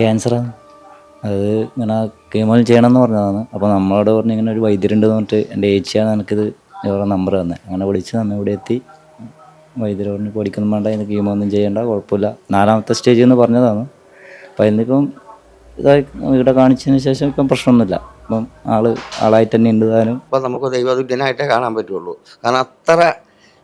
ക്യാൻസറാണ് അത് ഇങ്ങനെ കീമോ ചെയ്യണമെന്ന് പറഞ്ഞതാണ്. അപ്പോൾ നമ്മളോട് പറഞ്ഞ് ഇങ്ങനെ ഒരു വൈദ്യരുണ്ടെന്ന് പറഞ്ഞിട്ട് എന്റെ ഏച്ചിയാണ് എനിക്കിത് ഇവരുടെ നമ്പർ തന്നെ അങ്ങനെ വിളിച്ച് നമ്മൾ ഇവിടെ എത്തി. വൈദ്യർ പറഞ്ഞ് പഠിക്കൊന്നും വേണ്ട ഇന്ന് കീമോ ഒന്നും ചെയ്യേണ്ട കുഴപ്പമില്ല. നാലാമത്തെ സ്റ്റേജ് എന്ന് പറഞ്ഞതാണ്. അപ്പോൾ അതിനിപ്പം ഇതായി ഇവിടെ കാണിച്ചതിന് ശേഷം ഇപ്പം പ്രശ്നമൊന്നുമില്ല. അപ്പം ആൾ ആളായിട്ട് തന്നെ ഉണ്ട് താനും. അപ്പം നമുക്ക് ദൈവദുഗ്ധനായിട്ടേ കാണാൻ പറ്റുള്ളൂ. കാരണം അത്ര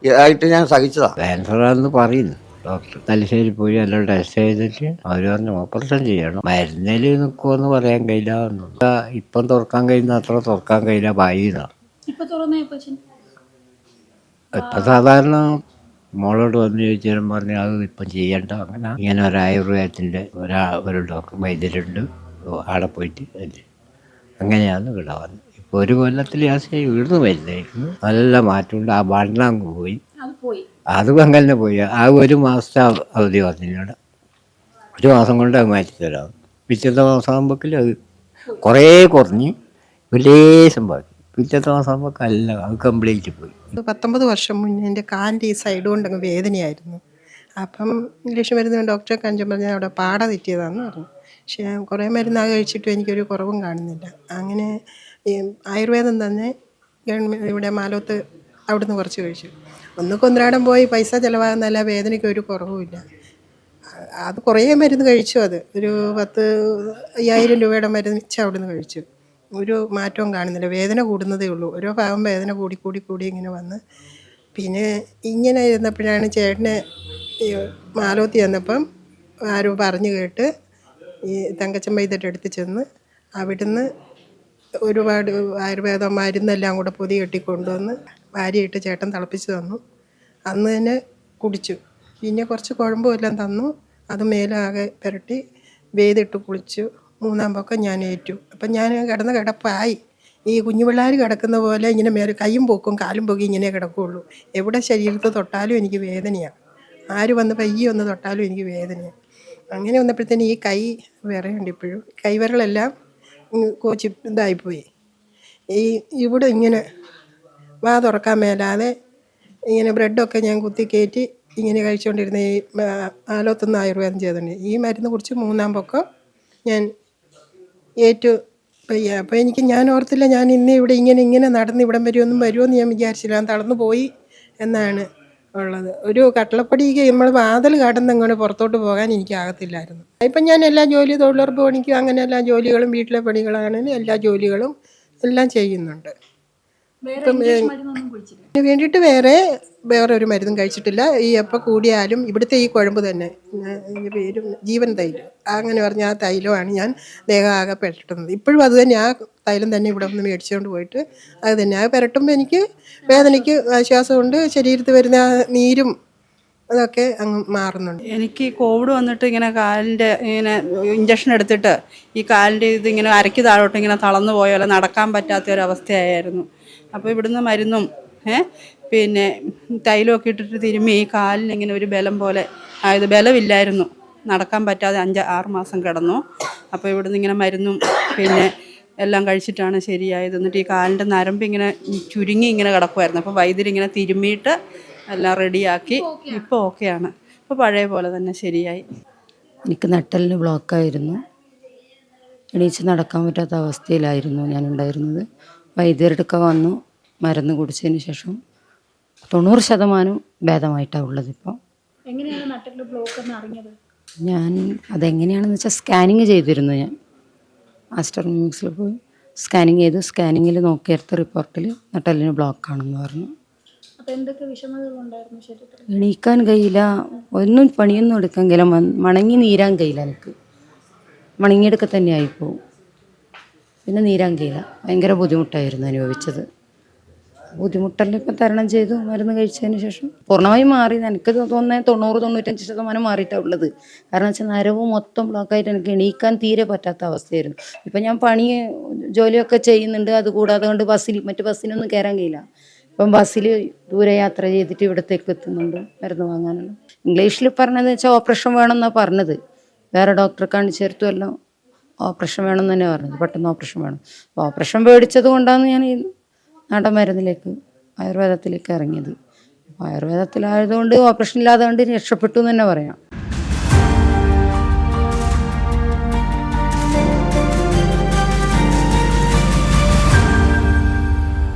ഇതായിട്ട് ഞാൻ സഹിച്ചതാണ് ക്യാൻസറാണെന്ന് പറയുന്നു. ഡോക്ടർ. തലശ്ശേരി പോയി എല്ലാം ടെസ്റ്റ് ചെയ്തിട്ട് അവർ പറഞ്ഞു ഓപ്പറേഷൻ ചെയ്യണം. മരുന്നിൽ നിൽക്കുമെന്ന് പറയാൻ കഴിയില്ല. ഇപ്പം തുറക്കാൻ കഴിയുന്ന അത്ര തുറക്കാൻ കഴിയില്ല ബായിന്നാണ് ഇപ്പൊ സാധാരണ മോളോട് വന്ന് ചോദിച്ചാലും പറഞ്ഞു അത് ഇപ്പം ചെയ്യണ്ട അങ്ങനെ. ഇങ്ങനെ ഒരു ആയുർവേദത്തിന്റെ ഒരാ ഒരു ഡോക്ടർ വൈദ്യരുണ്ട് ആടെ പോയിട്ട് അങ്ങനെയാണ് ഇവിടെ വന്നത് ഇപ്പോൾ ഒരു കൊല്ലത്തിൽ ഞാൻ ഇവിടുന്ന് വരുന്നതായിരുന്നു നല്ല മാറ്റമുണ്ട്. ആ വണ്ണം പോയി. അത് അങ്ങനെ പോയി. ആ ഒരു മാസത്തെ അവ- അവധി പറഞ്ഞിവിടെ ഒരു മാസം കൊണ്ട് അത് മാറ്റി തരാം. പിറ്റത്തെ മാസം ആകുമ്പോഴേക്കും അത് കുറേ കുറഞ്ഞ് വലിയ സംഭവം. പിറ്റത്തെ മാസം ആകുമ്പോൾ അത് കംപ്ലീറ്റ് പോയി. പത്തൊമ്പത് വർഷം മുന്നേ എന്റെ കാലിന്റെ ഈ സൈഡ് കൊണ്ട് അങ്ങ് വേദനയായിരുന്നു. അപ്പം ഇംഗ്ലീഷ് മരുന്ന് ഡോക്ടറെ കാണിച്ചു പറഞ്ഞാൽ അവിടെ പാട തെറ്റിയതാണെന്ന് പറഞ്ഞു. പക്ഷേ കുറേ മരുന്നാ കഴിച്ചിട്ടും എനിക്കൊരു കുറവും കാണുന്നില്ല. അങ്ങനെ ആയുർവേദം തന്നെ ഗവൺമെന്റ് ഇവിടെ മാലോത്ത് അവിടുന്ന് കുറച്ച് കഴിച്ചു. ഒന്ന് കൊന്തരാടം പോയി പൈസ ചിലവാകുന്നല്ല വേദനയ്ക്ക് ഒരു കുറവുമില്ല. അത് കുറേ മരുന്ന് കഴിച്ചു അത്. ഒരു പത്ത് അയ്യായിരം രൂപയുടെ മരുന്ന് വെച്ച് അവിടുന്ന് കഴിച്ചു. ഒരു മാറ്റവും കാണുന്നില്ല. വേദന കൂടുന്നതേ ഉള്ളൂ. ഓരോ ഭാഗം വേദന കൂടി കൂടി കൂടി ഇങ്ങനെ വന്ന്. പിന്നെ ഇങ്ങനെ ഇരുന്നപ്പോഴാണ് ചേട്ടനെ മാലോത്തി വന്നപ്പം ആരും പറഞ്ഞു കേട്ട് ഈ തങ്കച്ചൻ വൈദ്യരുടെ അടുത്ത് ചെന്ന് അവിടുന്ന് ഒരുപാട് ആയുർവേദ മരുന്നെല്ലാം കൂടെ പൊതി കെട്ടി കൊണ്ടുവന്ന് വാരിയിട്ട് ചേട്ടൻ തിളപ്പിച്ച് തന്നു. അന്ന് തന്നെ കുടിച്ചു. പിന്നെ കുറച്ച് കുഴമ്പും എല്ലാം തന്നു. അത് മേലാകെ പുരട്ടി വേദിട്ട് കുളിച്ചു. മൂന്നാം പൊക്കം ഞാൻ ഏറ്റു. അപ്പം ഞാൻ കിടന്ന കിടപ്പായി. ഈ കുഞ്ഞു പിള്ളേർ കിടക്കുന്ന പോലെ ഇങ്ങനെ മേലെ കൈയും പൊക്കും കാലും പൊക്കി ഇങ്ങനെ കിടക്കുകയുള്ളൂ എവിടെ ശരീരത്ത് തൊട്ടാലും എനിക്ക് വേദനയാണ് ആര് വന്ന് പയ്യെ ഒന്ന് തൊട്ടാലും എനിക്ക് വേദനയാണ് അങ്ങനെ വന്നപ്പോഴത്തേന് ഈ കൈ വിറയുണ്ട് ഇപ്പോഴും. കൈവിരലെല്ലാം കോച്ചി ഇതായിപ്പോയി. ഈ ഇവിടെ ഇങ്ങനെ വാ തുറക്കാൻ മേലാതെ ഇങ്ങനെ ബ്രെഡൊക്കെ ഞാൻ കുത്തി കയറ്റി ഇങ്ങനെ കഴിച്ചുകൊണ്ടിരുന്ന ഈ നാലോത്തൊന്ന് ആയുർവേദം ചെയ്തിട്ടുണ്ട് ഈ മരുന്ന് കുറിച്ച് മൂന്നാം പൊക്കം ഞാൻ ഏറ്റു പയ്യ അപ്പോൾ എനിക്ക് ഞാൻ ഓർത്തില്ല ഞാൻ ഇന്ന് ഇവിടെ ഇങ്ങനെ ഇങ്ങനെ നടന്ന് ഇവിടം വരുമെന്നും വരുമെന്ന് ഞാൻ വിചാരിച്ചില്ല. ഞാൻ തളർന്നു പോയി എന്നാണ് ഉള്ളത്. ഒരു കട്ടളപ്പടിക്ക് നമ്മൾ വാതിൽ കടന്ന് അങ്ങോട്ട് പുറത്തോട്ട് പോകാൻ എനിക്കാകത്തില്ലായിരുന്നു ഇപ്പം ഞാൻ എല്ലാ ജോലി തൊഴിലുറപ്പ് പണിക്കും അങ്ങനെ എല്ലാ ജോലികളും വീട്ടിലെ പണികളാണെങ്കിലും എല്ലാ ജോലികളും എല്ലാം ചെയ്യുന്നുണ്ട്. അതിന് വേണ്ടിയിട്ട് വേറെ വേറെ ഒരു മരുന്നും കഴിച്ചിട്ടില്ല. ഈ എപ്പോൾ കൂടിയാലും ഇവിടുത്തെ ഈ കുഴമ്പ് തന്നെ. എന്റെ പേരും ജീവൻ തൈലം. അങ്ങനെ പറഞ്ഞ ആ തൈലമാണ് ഞാൻ ദേഹം ആകെ പെരട്ടുന്നത്. ഇപ്പോഴും അത് തന്നെ ആ തൈലം തന്നെ ഇവിടെ നിന്ന് മേടിച്ചുകൊണ്ട് പോയിട്ട് അത് തന്നെ. ആ പെരട്ടുമ്പോൾ എനിക്ക് വേദനയ്ക്ക് ആശ്വാസമുണ്ട്. ശരീരത്തിൽ വരുന്ന ആ നീരും അതൊക്കെ അങ്ങ് മാറുന്നുണ്ട്. എനിക്ക് കോവിഡ് വന്നിട്ട് ഇങ്ങനെ കാലിന്റെ ഇങ്ങനെ ഇഞ്ചക്ഷൻ എടുത്തിട്ട് ഈ കാലിന്റെ ഇത് ഇങ്ങനെ അരക്കി താഴോട്ട് ഇങ്ങനെ തളർന്നു പോയാലോ പോലെ നടക്കാൻ പറ്റാത്ത ഒരു അവസ്ഥയായിരുന്നു. അപ്പോൾ ഇവിടുന്ന് മരുന്നും പിന്നെ തൈലമൊക്കെ ഇട്ടിട്ട് തിരുമ്മി ഈ കാലിന് ഇങ്ങനെ ഒരു ബലം പോലെ ആയത് ബലമില്ലായിരുന്നു. നടക്കാൻ പറ്റാതെ അഞ്ച് ആറ് മാസം കിടന്നു. അപ്പോൾ ഇവിടുന്ന് ഇങ്ങനെ മരുന്നും പിന്നെ എല്ലാം കഴിച്ചിട്ടാണ് ശരിയായത്. എന്നിട്ട് ഈ കാലിന്റെ നരമ്പ് ഇങ്ങനെ ചുരുങ്ങി ഇങ്ങനെ കിടക്കുമായിരുന്നു അപ്പോൾ വൈദ്യരിങ്ങനെ തിരുമ്മിയിട്ട് എല്ലാം റെഡിയാക്കി ഇപ്പോൾ ഓക്കെയാണ്. ഇപ്പോൾ പഴയ പോലെ തന്നെ ശരിയായി. എനിക്ക് നട്ടലിന് ബ്ലോക്കായിരുന്നു എണീച്ച് നടക്കാൻ പറ്റാത്ത അവസ്ഥയിലായിരുന്നു ഞാൻ ഉണ്ടായിരുന്നത് വൈദ്യരെടുക്ക വന്നു മരുന്ന് കുടിച്ചതിന് ശേഷം തൊണ്ണൂറ് ശതമാനം ഭേദമായിട്ടാണ് ഉള്ളത് ഇപ്പോൾ എങ്ങനെയാണ് ബ്ലോക്ക് എന്ന് അറിഞ്ഞത്? ഞാൻ അതെങ്ങനെയാണെന്ന് വെച്ചാൽ സ്കാനിങ് ചെയ്തിരുന്നു ഞാൻ. മാസ്റ്റർ മിംസിൽ പോയി സ്കാനിങ് ചെയ്തു സ്കാനിങ്ങിൽ നോക്കിയെടുത്ത റിപ്പോർട്ടിൽ നട്ടലിന് ബ്ലോക്കാണെന്ന് പറഞ്ഞു. എണീക്കാൻ കഴിയില്ല. ഒന്നും പണിയൊന്നും എടുക്കാൻ കഴിയില്ല. മണങ്ങി നീരാൻ കഴിയില്ല എനിക്ക്. മണങ്ങിയെടുക്ക തന്നെ ആയിപ്പോവും. പിന്നെ നീരാൻ കഴിയില്ല ഭയങ്കര ബുദ്ധിമുട്ടായിരുന്നു അനുഭവിച്ചത്. ബുദ്ധിമുട്ടെല്ലാം ഇപ്പം തരണം ചെയ്തു മരുന്ന് കഴിച്ചതിന് ശേഷം. പൂർണമായും മാറി. എനിക്ക് തോന്നുന്നത് തൊണ്ണൂറ് തൊണ്ണൂറ്റഞ്ച് ശതമാനം മാറിയിട്ടാണ് ഉള്ളത്. കാരണം വെച്ചാൽ നരവ് മൊത്തം ബ്ലോക്കായിട്ട് എനിക്ക് എണീക്കാൻ തീരെ പറ്റാത്ത അവസ്ഥയായിരുന്നു. ഇപ്പം ഞാൻ പണി ജോലിയൊക്കെ ചെയ്യുന്നുണ്ട്. അതുകൂടാതെ കൊണ്ട് ബസ്സിൽ മറ്റു ബസ്സിനൊന്നും കയറാൻ കഴിയില്ല. ഇപ്പം ബസ്സിൽ ദൂരെ യാത്ര ചെയ്തിട്ട് ഇവിടത്തേക്ക് എത്തുന്നുണ്ട് മരുന്ന് വാങ്ങാനുള്ള. ഇംഗ്ലീഷിൽ പറഞ്ഞതെന്ന് വെച്ചാൽ ഓപ്പറേഷൻ വേണമെന്നാണ് പറഞ്ഞത്. വേറെ ഡോക്ടറെ കാണിച്ചേർത്തുമല്ലോ ഓപ്പറേഷൻ വേണം തന്നെ പറഞ്ഞത്. പെട്ടെന്ന് ഓപ്പറേഷൻ വേണം. അപ്പോൾ ഓപ്പറേഷൻ പേടിച്ചത് കൊണ്ടാണ് ഞാൻ ഈ നാടൻ മരുന്നിലേക്ക് ആയുർവേദത്തിലേക്ക് ഇറങ്ങിയത്. ആയുർവേദത്തിലായതുകൊണ്ട് ഓപ്പറേഷൻ ഇല്ലാതെ കൊണ്ട് രക്ഷപ്പെട്ടു എന്ന് തന്നെ പറയാം.